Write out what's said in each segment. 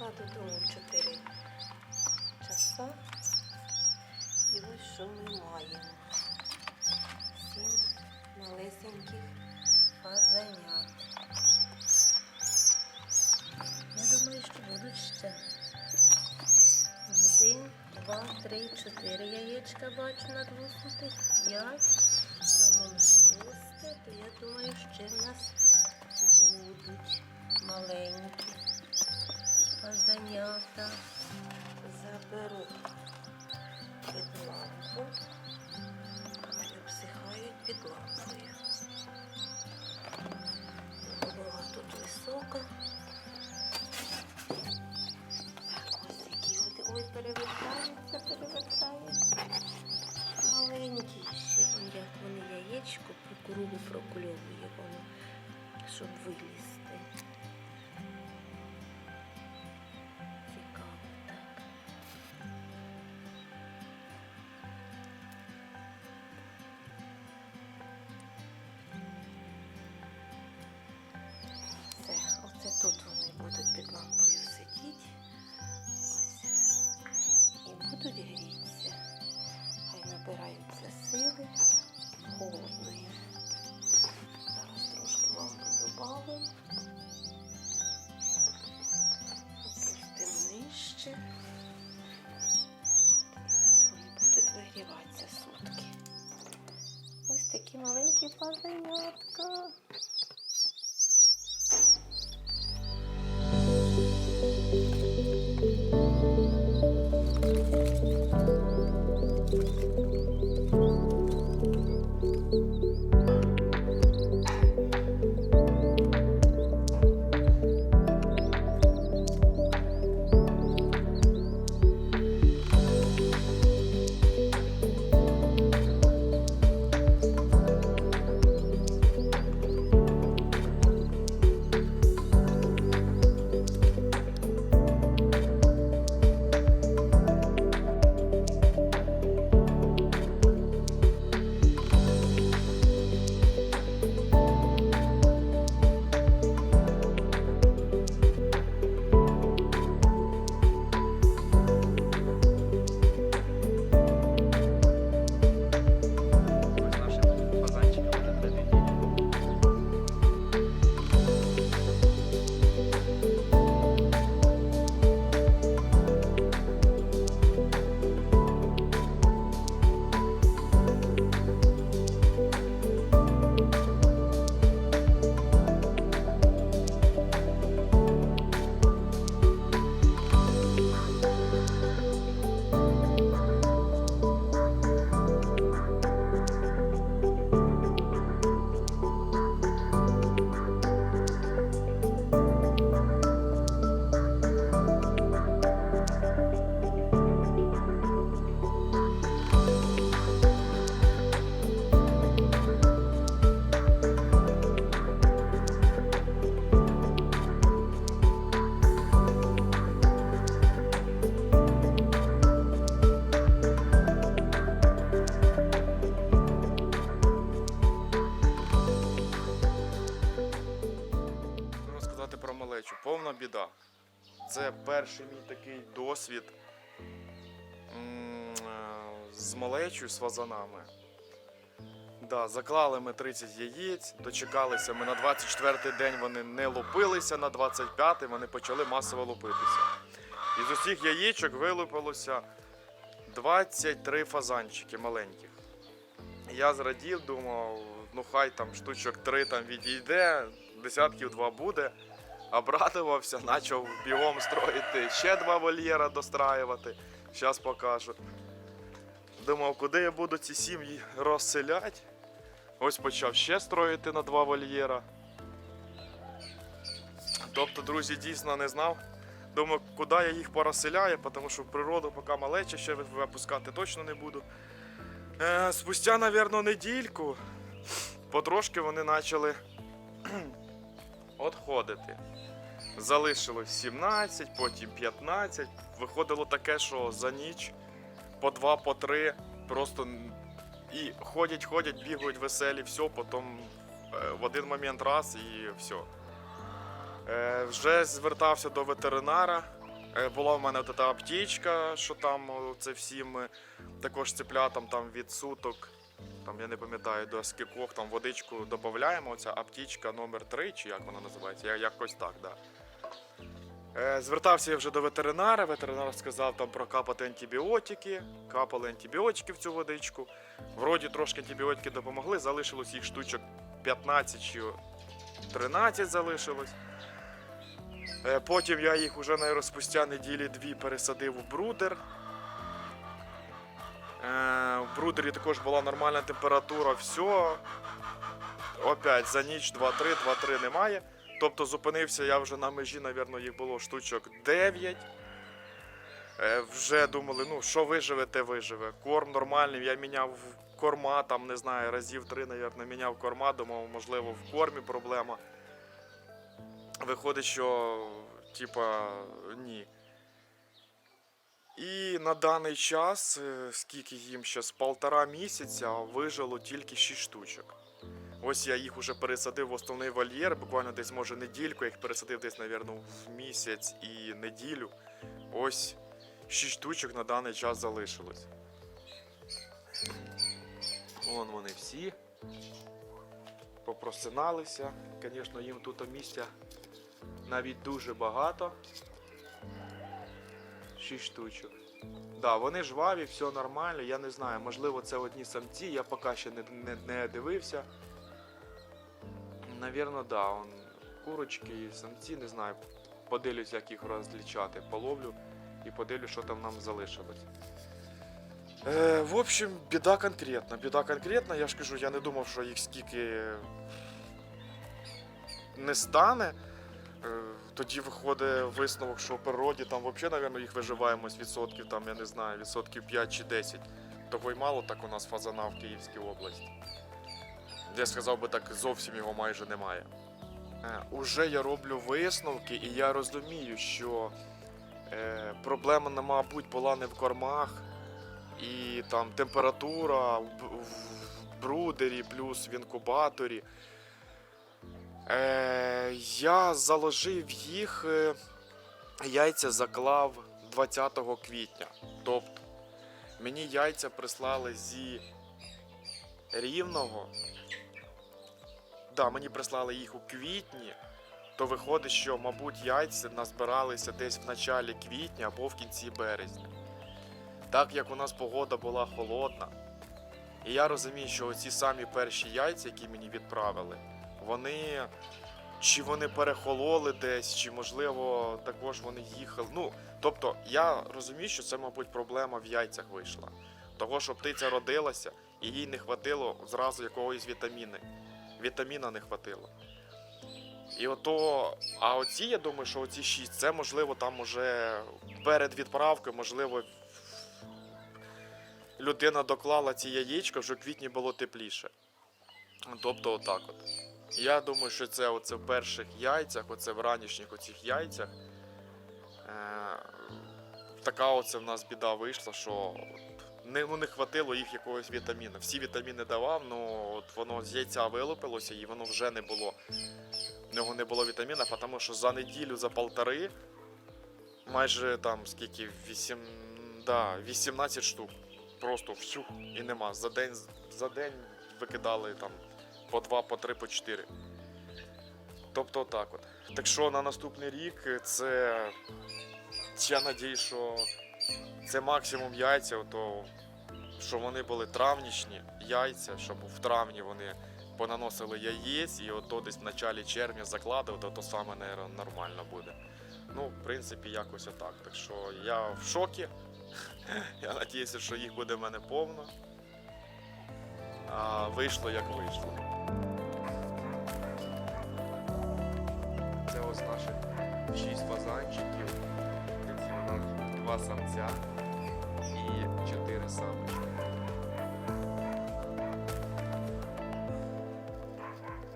прийшла додому в 4 часа. І ось що ми маємо. Сім малесеньких фазанят. Я думаю, що будуть ще. Один, два, три, чотири яєчка бачу надвуснутих, п'ять, там шосте, то я думаю, ще в нас будуть маленькі фазанята. Заберу під лампу. Хай обсихають під лампою. Волога тут висока. Так, ось які от. Ой, перевертаються, перевертаються. Маленькі ще. Як вони яєчко по кругу прокульовує воно, щоб вилізти. Такі маленькі фазанятка. Біда. Це перший мій такий досвід е, з малечою, з фазанами. Да, заклали ми 30 яєць, дочекалися ми на 24-й день вони не лупилися, на 25-й вони почали масово лупитися. Із усіх яєчок вилупилося 23 фазанчики маленьких. Я зрадів, думав, ну хай там штучок 3 там відійде, десятків два буде. Обрадувався, почав бігом строїти ще два вольєра достраювати. Зараз покажу. Думав, куди я буду ці сім'ї розселяти. Ось почав ще строїти на два вольєра. Тобто, друзі, дійсно не знав. Думаю, куди я їх порозселяю, тому що природу поки малече ще випускати точно не буду. Е, спустя, мабуть, недільку потрошки вони почали відходити. Залишилось 17, потім 15. Виходило таке, що за ніч по два, по три, просто і ходять, ходять, бігають веселі, все, потім е, в один момент раз і все. Вже звертався до ветеринара, Е, Була в мене от та аптечка, що там це всім також цеплятам там від суток. Там я не пам'ятаю до скількох там водичку додаємо. Оця аптечка номер 3 чи як вона називається? Я якось так, да. Е, Звертався я вже до ветеринара. Ветеринар сказав там прокапати антибіотики. Капали антибіотики в цю водичку. Вроді трошки антибіотики допомогли, залишилось їх штучок 15 чи 13 залишилось. Е, Потім я їх уже на спустя неділі дві пересадив в брудер. Брудері також була нормальна температура, все. Опять за ніч 2-3, 2-3 немає. Тобто зупинився я вже на межі, напевно, їх було штучок 9. Е, Вже думали, ну що виживе, те виживе. Корм нормальний, я міняв корма, там не знаю, разів три, напевно, міняв корма, думав, можливо, в кормі проблема. Виходить, що типа ні. І на даний час, е, скільки їм зараз, полтора місяця вижило тільки 6 штучок. Ось я їх уже пересадив в основний вольєр, буквально десь може недільку, я їх пересадив десь, напевно, в місяць і неділю. Ось 6 штучок на даний час залишилось. Вон вони всі. Попросиналися. Звісно, їм тут місця навіть дуже багато. 6 штучок. Да, вони жваві, все нормально. Я не знаю, можливо, це одні самці, я поки ще не, не, не дивився. Навірно, да. Он, курочки і самці, не знаю. Подивлюсь, як їх розлічати. Половлю і подивлюсь, що там нам залишилось. Е, в общем, біда конкретна. Біда конкретна, я ж кажу, я не думав, що їх скільки не стане. Тоді виходить висновок, що в природі там взагалі, мабуть, їх виживаємось відсотків, там, я не знаю, відсотків 5 чи 10. Того й мало так у нас фазана в Київській області. Я сказав би так, зовсім його майже немає. Е, уже я роблю висновки, і я розумію, що е, проблема, на, мабуть, була не в кормах, і там температура в брудері, плюс в інкубаторі. Е, я заложив їх, е, яйця заклав 20 квітня. Тобто мені яйця прислали зі рівного. Да, мені прислали їх у квітні, то виходить, що, мабуть, яйця назбиралися десь в началі квітня або в кінці березня. Так як у нас погода була холодна, і я розумію, що оці самі перші яйця, які мені відправили, вони чи вони перехололи десь, чи можливо також вони їхали. Ну, тобто, я розумію, що це, мабуть, проблема в яйцях вийшла. Того, що птиця родилася, і їй не хватило зразу якогось вітаміни. Вітаміна не хватило. І ото, а оці, я думаю, що оці шість, це можливо там уже перед відправкою, можливо, людина доклала ці яєчка, вже в квітні було тепліше. Тобто, отак от. Я думаю, що це оце в перших яйцях, оце в ранішніх оцих яйцях. Е, така оце в нас біда вийшла, що не, ну, не хватило їх якогось вітаміну. Всі вітаміни давав, ну от воно з яйця вилупилося і воно вже не було. В нього не було вітаміна, тому що за неділю, за полтори, майже там скільки, 8, да, 18 штук. Просто всю і нема. За день, за день викидали там по 2, по 3, по 4. Тобто так от. Так що на наступний рік це. Я надію, що це максимум яйця, то що вони були травнічні яйця, щоб в травні вони понаносили яєць і ото десь в началі червня закладувати, то, то саме наверно, нормально буде. Ну, в принципі, якось отак. Так що я в шокі. Я надіюся, що їх буде в мене повно. А вийшло як вийшло. 6 фазанчиків, два самця і 4 самочки.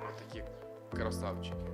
Ось такі красавчики.